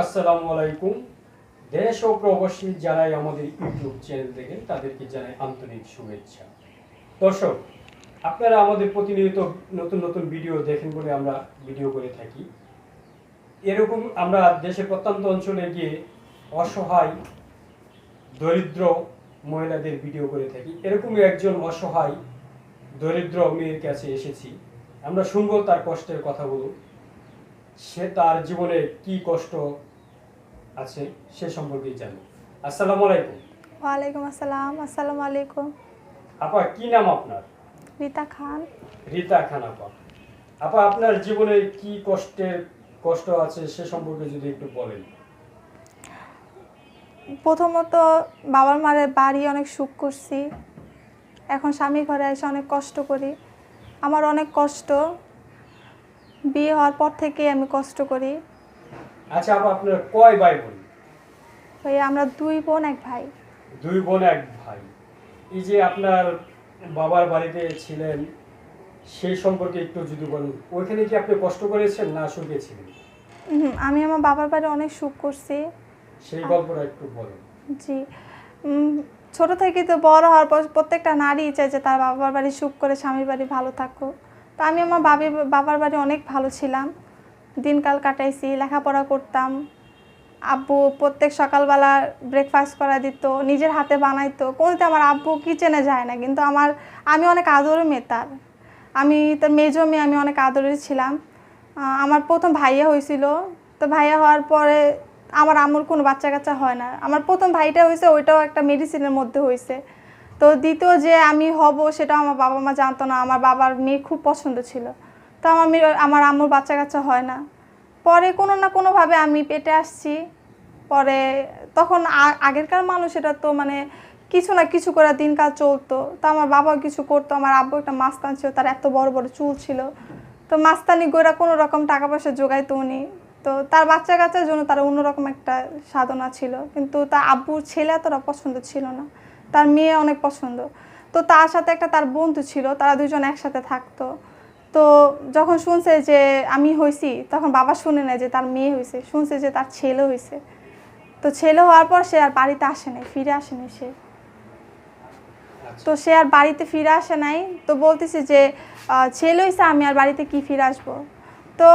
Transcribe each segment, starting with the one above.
আসসালামু আলাইকুম। দেশ ও প্রবাসী যারাই আমাদের ইউটিউব চ্যানেল দেখেন, তাদেরকে জানাই আন্তরিক শুভেচ্ছা। দর্শক, আপনারা আমাদের প্রতিনিয়ত নতুন নতুন ভিডিও দেখেন বলে আমরা ভিডিও করে থাকি। এরকম আমরা দেশের প্রত্যন্ত অঞ্চলে গিয়ে অসহায়, দরিদ্র মহিলাদের ভিডিও করে থাকি। এরকমই একজন অসহায়, দরিদ্র মেয়ের কাছে এসেছি। আমরা শুনব তার কষ্টের কথাগুলো। সে তার জীবনে কি কষ্ট আছে সে সম্পর্কে জানি আসসালামু আলাইকুম। ওয়ালাইকুম আসসালাম আসসালামু আলাইকুম। আপা কি নাম আপনার? রীতা খান। রীতা খান আপা। আপা আপনার জীবনে কি কষ্টের কষ্ট আছে সে সম্পর্কে যদি একটু বলেন। প্রথমত বাবার মারের বাড়ি অনেক সুখ করছি। এখন স্বামী ঘরে এসে অনেক কষ্ট করি। আমার অনেক কষ্ট বিয়ে হওয়ার পর থেকে আমি কষ্ট করি। আচ্ছা আপা আপনার কয় ভাই বোন ওই আমরা দুই বোন এক ভাই। দুই বোন এক ভাই। এই যে আপনার বাবার বাড়িতে ছিলেন সেই সম্পর্কে একটু যদি বলেন ওইখানে কি আপনি কষ্ট করেছেন না সুখে ছিলেন আমি আমার বাবার বাড়ি অনেক সুখ করছি। সেই গল্পটা একটু বলেন। জি। ছোট থেকে তো বড় হওয়ার পর প্রত্যেকটা নারী চায় যে তার বাবার বাড়ি সুখ করে স্বামীর বাড়ি ভালো থাকুক। তো আমি আমার বাবি, বাবার বাড়ি অনেক ভালো ছিলাম। দিনকাল কাটাইছি, লেখাপড়া করতাম। আব্বু প্রত্যেক সকালবেলা ব্রেকফাস্ট করা দিত, নিজের হাতে বানাইতো। কোনোতে আমার আব্বু কিচেনে যায় না, কিন্তু আমার, আমি অনেক আদরের মেয়ে তার। আমি তার মেজো মেয়ে, আমি অনেক আদরের ছিলাম। আমার প্রথম ভাইয়া হয়েছিল। তো ভাইয়া হওয়ার পরে আমার আম্মুর কোনো বাচ্চা কাচ্চা হয় না। আমার প্রথম ভাইটা হয়েছে, ওইটাও একটা মেডিসিনের মধ্যে হয়েছে। তো দ্বিতীয় যে আমি হব সেটাও আমার বাবা মা জানতো না। আমার বাবার মেয়ে খুব পছন্দ ছিল। তো আমার মেয়ে- আমার আম্মুর বাচ্চা কাচ্চা হয় না। পরে কোনো না কোনোভাবে আমি পেটে আসছি। পরে তখন আগেরকার মানুষ এটা তো মানে কিছু না কিছু করে দিনকাল চলতো। তো আমার বাবা কিছু করতো। আমার আব্বু একটা মাস্তান ছিল, তার এত বড় বড় চুল ছিল। তো মাস্তানি গোরা কোনো রকম টাকা পয়সা জোগাইতো উনি। তো তার বাচ্চা কাচ্চার জন্য তার অন্যরকম একটা সাধনা ছিল। কিন্তু তার আব্বুর ছেলে এতটা পছন্দ ছিল না। তার মেয়ে অনেক পছন্দ। তো তার সাথে একটা তার বন্ধু ছিল, তারা দুজন একসাথে থাকতো। তো যখন শুনছে যে আমি হয়েছি তখন বাবা শুনে নেয় যে তার মেয়ে হয়েছে শুনছে যে তার ছেলে হয়েছে তো ছেলে হওয়ার পর সে আর বাড়িতে আসে নাই, ফিরে আসেনি সে। তো সে আর বাড়িতে ফিরে আসে নাই, তো বলতেছে যে ছেলে হয়েছে আমি আর বাড়িতে কি ফিরে আসব? তো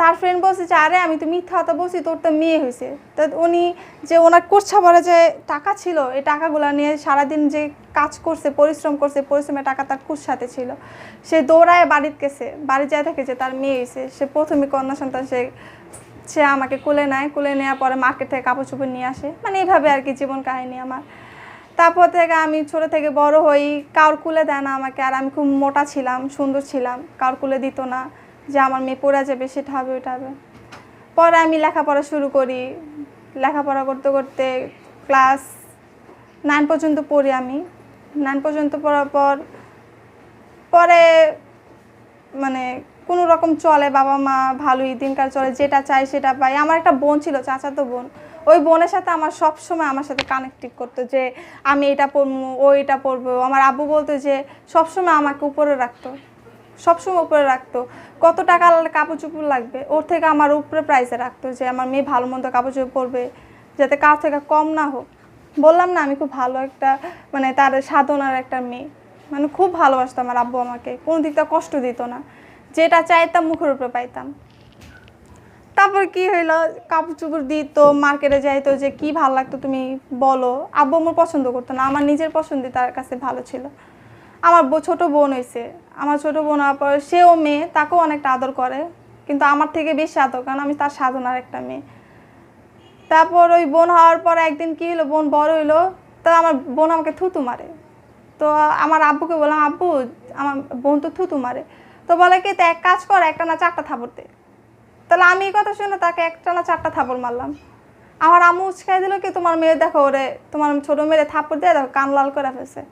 তার ফ্রেন্ড বলছে যে, আরে, আমি তো মিথ্যা কথা বলছি, তোর তো মেয়ে হয়েছে। তো উনি যে ওনার কোর্সা ভরে যে, টাকা ছিল। এই টাকাগুলো নিয়ে সারাদিন যে কাজ করছে, পরিশ্রম করছে, পরিশ্রমের টাকা তার কুর সাথে ছিল। সে দৌড়ায় বাড়িতে গেছে বাড়ি যায় থাকে যে তার মেয়ে হয়েছে। সে প্রথমে কন্যা সন্তান, সে সে আমাকে কুলে নেয়। কুলে নেওয়ার পরে মার্কেট থেকে কাপড় চোপড় নিয়ে আসে। মানে এইভাবে আর কি জীবন কাহিনী আমার। তারপর থেকে আমি ছোট থেকে বড় হই, কাউর কুলে দেয় না আমাকে। আর আমি খুব মোটা ছিলাম, সুন্দর ছিলাম। কাউর কুলে দিত না। যে আমার মেয়ে পড়ে যাবে, সেটা হবে, ওটা হবে। পরে আমি লেখাপড়া শুরু করি। লেখাপড়া করতে করতে ক্লাস নাইন পর্যন্ত পড়ি আমি। নাইন পর্যন্ত পড়ার পর, পরে মানে কোনো রকম চলে, বাবা মা ভালোই দিনকাল চলে, যেটা চাই সেটা পাই। আমার একটা বোন ছিল, চাচাতো বোন। ওই বোনের সাথে আমার সব সময় আমার সাথে কানেক্টিভ করতো যে, আমি এটা পড়ব, ও এটা পড়ব। আমার আব্বু বলতো যে, সবসময় আমাকে উপরে রাখতো। সবসময় উপরে রাখতো। কত টাকা কাপড় চোপড় লাগবে? ওর থেকে আমার উপরে প্রাইসে রাখতো যে, আমার মেয়ে ভালো মন্দ কাপড় চোপড় পরবে, যাতে কার থেকে কম না হোক। বললাম, না, আমি খুব ভালো একটা মানে তার সাধনার একটা মেয়ে। মানে খুব ভালোবাসতো আমার আব্বু আমাকে। কোনো দিকটা কষ্ট দিত না। যেটা চাইতাম, মুখের উপরে পাইতাম। তারপর কি হইল? কাপড় চোপড় দিত মার্কেটে যাইতো যে, কি ভালো লাগতো তুমি বলো। আব্বু আমার পছন্দ করতো না। আমার নিজের পছন্দই তার কাছে ভালো ছিল। আমার ছোট বোন হয়েছে আমার ছোট বোন হওয়ার পর সেও মেয়ে, তাকেও অনেকটা আদর করে। কিন্তু আমার থেকে বেশি আদর, কারণ আমি তার সাধনার একটা মেয়ে। তারপর ওই বোন হওয়ার পর একদিন কি হলো, বোন বড় হইল, তা আমার বোন আমাকে থুতু মারে। তো আমার আব্বুকে বললাম, আব্বু, আমার বোন তো থুতু মারে। তো বলে কি, তো এক কাজ কর, একটা না চারটা থাপড় দে। তাহলে আমি এই কথা শুনে তাকে একটা না চারটা থাপড় মারলাম। আমার আম্মু উচকাই দিল কি, তোমার মেয়ে দেখো ওরে, তোমার ছোটো মেয়ে থাপড় দিয়ে দেখো, কান লাল করে ফেলছে।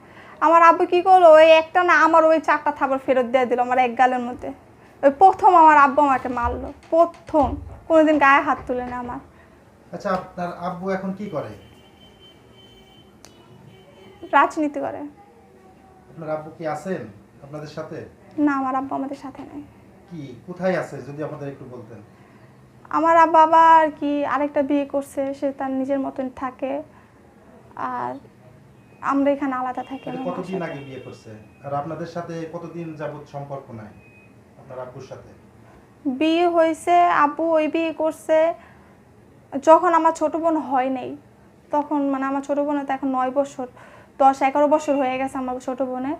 আমার আব্বু কি করল? ওই একটা না আমার ওই চারটা থাপড় ফেরত দিয়ে দিল আমার এক গালের মধ্যে। ওই প্রথম আমার আব্বু আমাকে মারলো প্রথম। কোনোদিন গায়ে হাত তুলে না আমার। আচ্ছা আপনার আব্বু এখন কি করে? রাজনীতি করে। আপনার আব্বু কি আছেন আপনাদের সাথে? না আমার আব্বু আমাদের সাথে নেই। কি কোথায় আছে যদি আমাদের একটু বলতেন? আমার বাবা আর কি আরেকটা বিয়ে করছে সে তার নিজের মতন থাকে। আর আমরা এখানে আলাদা থাকি কতদিন আগে বিয়ে করছে? আর আপনাদের সাথে কতদিন যাবত সম্পর্ক নাই? আপনার আব্বুর সাথে? বিয়ে হয়েছে আব্বু ওই বিয়ে করছে যখন আমার ছোট বোন হয় নাই তখন মানে আমার ছোট বোনের তো এখন নয় বছর দশ এগারো বছর হয়ে গেছে আমার ছোট বোনের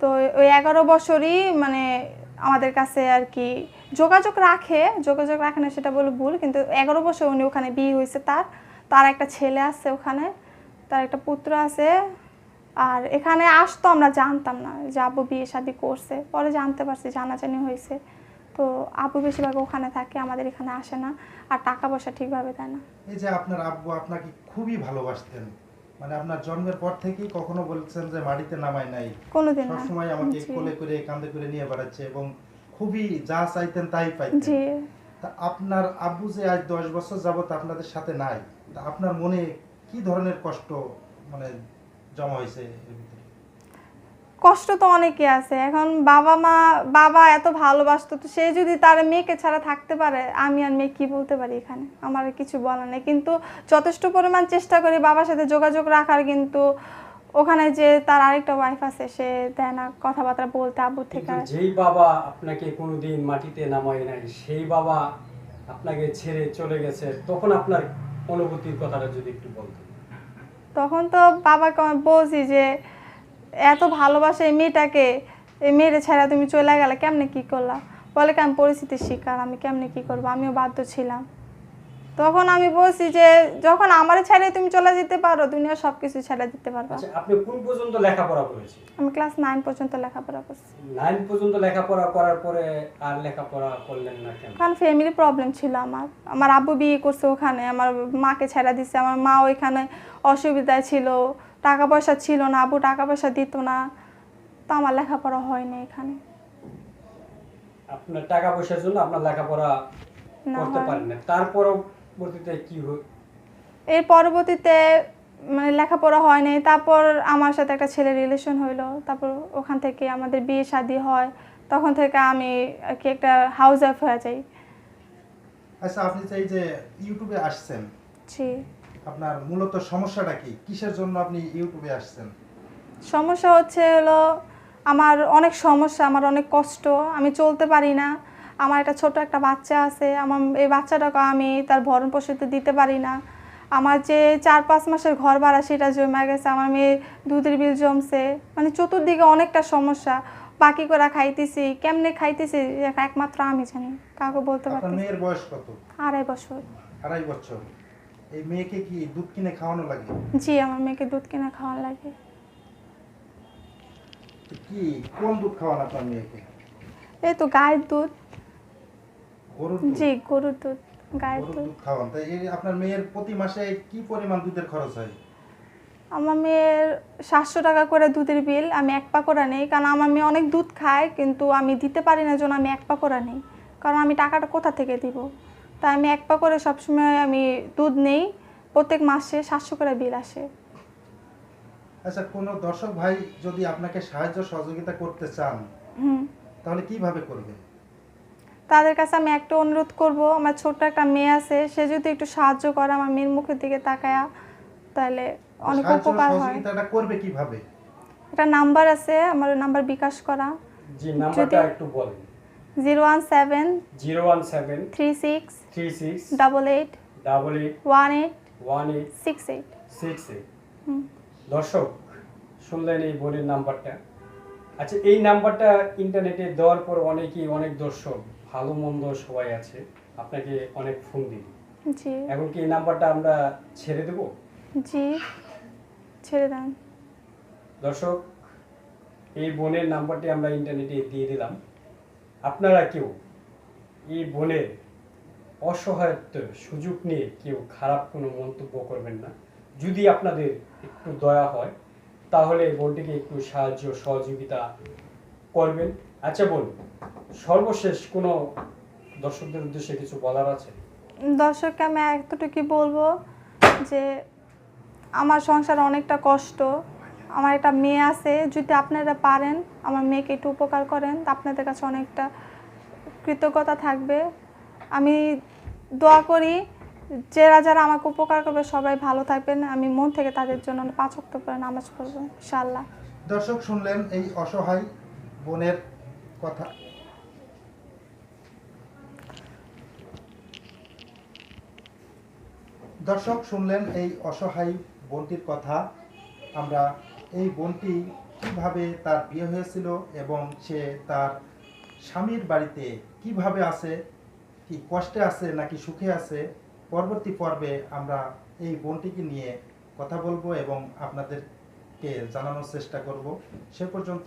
তো ওই এগারো বছরই মানে আমাদের কাছে আর কি যোগাযোগ রাখে যোগাযোগ রাখে না সেটা বলে ভুল কিন্তু এগারো বছর উনি ওখানে বিয়ে হয়েছে তার তার একটা ছেলে আছে ওখানে তার একটা পুত্র আছে আর এখানে আসতো আমরা জানতাম না যে আব্বু বিয়ে শাদি করছে। পরে জানতে পারছি জানাজানি হয়েছে। তো আব্বু বেশিরভাগ ওখানে থাকে আমাদের এখানে আসে না আর টাকা পয়সা ঠিকভাবে দেয় না। এই যে আপনার আব্বু আপনাকে খুবই ভালোবাসতেন। মানে আপনার জন্মের পর থেকেই কখনো বলছেন যে মাটিতে নামায় নাই। কোনোদিন না সবসময় আমাকে। কোলে করে কাঁধে করে নিয়ে বেড়াচ্ছে এবং খুবই যা চাইতেন তাই পাইতেন। জি। তা আপনার আব্বু যে আজ দশ বছর যাবত আপনাদের সাথে নাই তা আপনার মনে কি ধরনের কষ্ট মানে জমা হয়েছে কষ্ট তো অনেকে আছে। এখন বাবা মা বাবা এত ভালোবাসতো তো সে যদি তার মেয়েকে ছাড়া থাকতে পারে আমি আর মেয়ে কি বলতে পারি এখানে? আমার কিছু বলার নেই। কিন্তু যথেষ্ট পরিমাণ চেষ্টা করি বাবার সাথে যোগাযোগ রাখার কিন্তু ওখানে যে তার আরেকটা ওয়াইফ আছে সে দেয় না কথাবার্তা বলতে আব্বুর থেকে। যেই বাবা আপনাকে কোনোদিন মাটিতে নামায় নাই সেই বাবা আপনাকে ছেড়ে চলে গেছে তখন আপনার অনুভূতির কথাটা যদি একটু বলতেন। তখন তো বাবাকে আমি বলছি যে, এত ভালোবাসে এই মেয়েটাকে, এই মেয়েটা ছাড়া তুমি চলে গেলে কেমনে কি করলা? বলে কি, আমি পরিস্থিতির শিকার, আমি কেমনে কি করব? আমিও বাধ্য ছিলাম। তখন আমি বলছি যে যখন আমার ছেড়ে তুমি চলে যেতে পারো দুনিয়া সব কিছু ছেড়ে দিতে পারবা। আচ্ছা আপনি কোন পর্যন্ত লেখাপড়া করেছেন? আমি ক্লাস নাইন পর্যন্ত লেখাপড়া করছি। নাইন পর্যন্ত লেখাপড়া করার পরে আর লেখাপড়া করলেন না কেন? কারণ ফ্যামিলি প্রবলেম ছিল আমার। আমার আব্বু বিয়ে করছে ওখানে আমার মাকে ছেড়ে দিছে আমার মা ওইখানে অসুবিধায় ছিল টাকা পয়সা ছিল না আব্বু টাকা পয়সা দিত না। তো আমার লেখাপড়া হয়নি এখানে। আপনার টাকা পয়সার জন্য আপনার লেখাপড়া করতে হয়। পারেন না তার পরবর্তীতে কি এর পরবর্তীতে মানে লেখাপড়া হয় নাই। তারপর আমার সাথে একটা ছেলে রিলেশন হইল। তারপর ওখান থেকে আমাদের বিয়ে শাদী হয়। তখন থেকে আমি আর কি একটা হাউস ওয়াইফ হয়ে যাই। আচ্ছা আপনি এই যে ইউটিউবে আসছেন। জি। আপনার মূলত সমস্যাটা কি? কিসের জন্য আপনি ইউটিউবে আসছেন? সমস্যা হচ্ছে হলো আমার অনেক সমস্যা আমার অনেক কষ্ট। আমি চলতে পারি না। আমার একটা ছোট একটা বাচ্চা আছে আমার এই বাচ্চাটাকে আমি তার ভরণ পোষিত দিতে পারি না। আমার যে চার পাঁচ মাসের ঘর ভাড়া সেটা জমে গেছে আমার মেয়ে দুধের বিল জমছে। মানে চতুর্দিকে অনেকটা সমস্যা। বাকি করে খাইতেছি কেমনে খাইতেছি একমাত্র আমি জানি কাউকে বলতে পারতেছি মেয়ের বয়স কত? আড়াই বছর। আড়াই বছর। এই মেয়েকে কি দুধ কিনে খাওয়ানো লাগে? জি আমার মেয়েকে দুধ কিনে খাওয়া লাগে। কি কোন দুধ খাওয়ান আপনার মেয়েকে? এই তো গায়ের দুধ। গরুর দুধ? জি গরুর দুধ গায়ের গরুর দুধ। দুধ খাওয়ান। তাই এই আপনার মেয়ের প্রতি মাসে কি পরিমাণ দুধের খরচ হয়? আমার মেয়ের সাতশো টাকা করে দুধের বিল আমি এক নেই কারণ আমার মেয়ে অনেক দুধ খায় কিন্তু আমি দিতে পারি না জন্য আমি এক পা করে নেই। কারণ আমি টাকাটা কোথা থেকে দিব? তাই আমি এক পা করে সবসময় আমি দুধ নেই প্রত্যেক মাসে সাতশো করে বিল আসে। আচ্ছা কোনো দর্শক ভাই যদি আপনাকে সাহায্য সহযোগিতা করতে চান হুম। তাহলে কীভাবে করবে? তাদের কাছে আমি একটা অনুরোধ করব আমার ছোট্ট একটা মেয়ে আছে সে যদি একটু সাহায্য করে আমার মেয়ের মুখের দিকে তাকায়া তাহলে অনেক উপকার হয়। করবে কীভাবে? একটা নাম্বার আছে আমার নাম্বার বিকাশ করা। জি নাম্বারটা যদি- একটু বলেন। Zero one seven zero one seven three six three six double eight double eight one eight one eight six eight. Six eight. হুম। দর্শক শুনলেন এই বোনের নাম্বারটা। আচ্ছা এই নাম্বারটা ইন্টারনেটে দেওয়ার পর অনেকেই অনেক দর্শক ভালো মন্দ সবাই আছে আপনাকে অনেক ফোন দিই। জি। এখন কি এই নাম্বারটা আমরা ছেড়ে দেব? জি ছেড়ে দেন। দর্শক এই বোনের নাম্বারটি আমরা ইন্টারনেটে দিয়ে দিলাম। আপনারা কেউ এই বোনের অসহায়ত্বের সুযোগ নিয়ে কেউ খারাপ কোনো মন্তব্য করবেন না। যদি আপনাদের একটু দয়া হয় তাহলে এই বোনটিকে একটু সাহায্য সহযোগিতা করবেন। আচ্ছা বোন সর্বশেষ কোনো দর্শকদের উদ্দেশ্যে কিছু বলার আছে? দর্শককে আমি এতটুকু বলব যে আমার সংসার অনেকটা কষ্ট। আমার একটা মেয়ে আছে যদি আপনারা পারেন আমার মেয়েকে একটু উপকার করেন তা আপনাদের কাছে অনেকটা কৃতজ্ঞতা থাকবে। আমি দোয়া করি যারা যারা আমাকে উপকার করবে সবাই ভালো থাকবেন। আমি মন থেকে তাদের জন্য পাঁচ করে নামাজ পড়ব ইনশাল্লাহ দর্শক শুনলেন এই অসহায় বোনের কথা। দর্শক, শুনলেন এই অসহায় বোনটির কথা। আমরা এই বোনটি কীভাবে তার বিয়ে হয়েছিল এবং সে তার স্বামীর বাড়িতে কীভাবে আছে, কি কষ্টে আছে নাকি সুখে আছে, পরবর্তী পর্বে আমরা এই বোনটিকে নিয়ে কথা বলব এবং আপনাদেরকে জানানোর চেষ্টা করব। সে পর্যন্ত